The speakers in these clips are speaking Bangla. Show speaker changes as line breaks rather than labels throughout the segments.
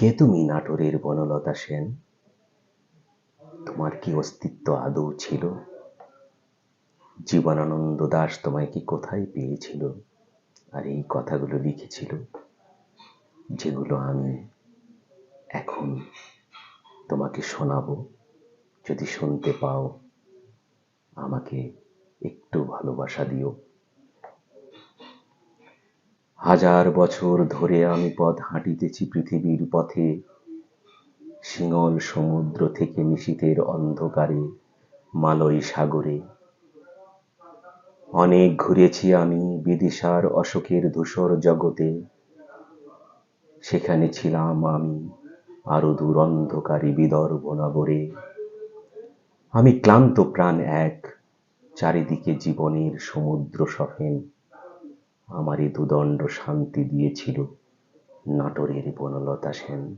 কে তুমি নাটোরের বনলতা সেন? তোমার কি অস্তিত্ব আদৌ ছিল? জীবনানন্দ দাশ তোমায় কি কোথায় পেয়েছিল? আর এই কথাগুলো লিখেছিল, যেগুলো আমি এখন তোমাকে শোনাবো। যদি শুনতে পাও, আমাকে একটু ভালোবাসা দিও। হাজার বছর ধরে আমি পথ হাঁটিতেছি পৃথিবীর পথে। সিঙল সমুদ্র থেকে নিশীতের অন্ধকারে, মালয় সাগরে। অনেক ঘুরেছি আমি বিদিশার অশোকের ধূসর জগতে। সেখানে ছিলাম আমি আরও দূর অন্ধকারী বিদর্ভ নগরে। আমি ক্লান্ত প্রাণ এক, চারিদিকে জীবনের সমুদ্র সহেন। আমারই দুদণ্ড শান্তি দিয়েছিল নাটোরের বনলতা সেন।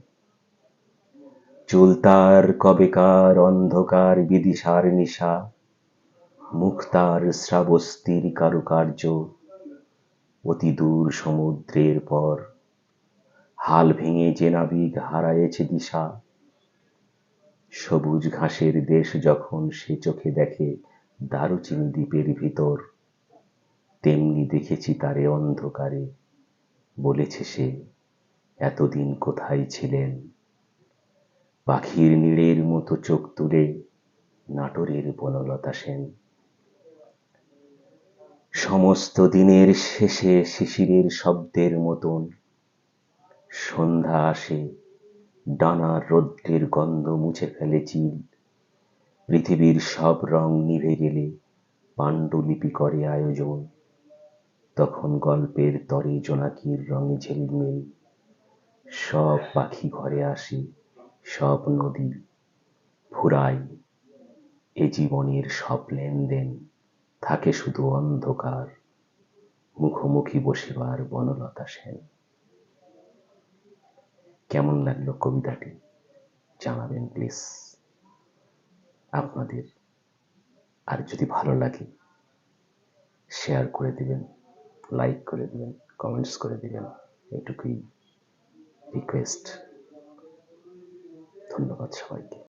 চুল তার কবেকার অন্ধকার বিদিশার নিশা মুক্তার শ্রাবস্তির কারুকার্য, অতি দূর সমুদ্রের পর, হাল ভেঙে যে নাবিক হারায়েছে দিশা। সবুজ ঘাসের দেশ যখন সে চোখে দেখে, দারুচিনি দ্বীপের ভিতর তেমনি দেখেছি তারে অন্ধকারে। বলেছে সে, এতদিন কোথায় ছিলেন? পাখির নীড়ের মতো চোখ তুলে নাটোরের বনলতা সেন। সমস্ত দিনের শেষে শিশিরের শব্দের মতন সন্ধ্যা আসে ডানার রৌদ্রের গন্ধ মুছে ফেলে চিল। পৃথিবীর সব রং নিভে গেলে পাণ্ডুলিপি করে আয়োজন। তখন গল্পের তরে জোনাকির রঙে ঝিলমিল। সব পাখি ঘরে আসে, সব নদী ফুরাই এ জীবনের সব লেনদেন থাকে শুধু অন্ধকার, মুখোমুখি বসিবার বনলতা সেন। কেমন লাগল কবিতাটি? জানাবেন, প্লিজ। আপনাদের আর যদি ভালো লাগে, শেয়ার করে দিবেন। লাইক করে দিবেন কমেন্টস করে দিবেন এটুকুই রিকোয়েস্ট ধন্যবাদ সবাইকে।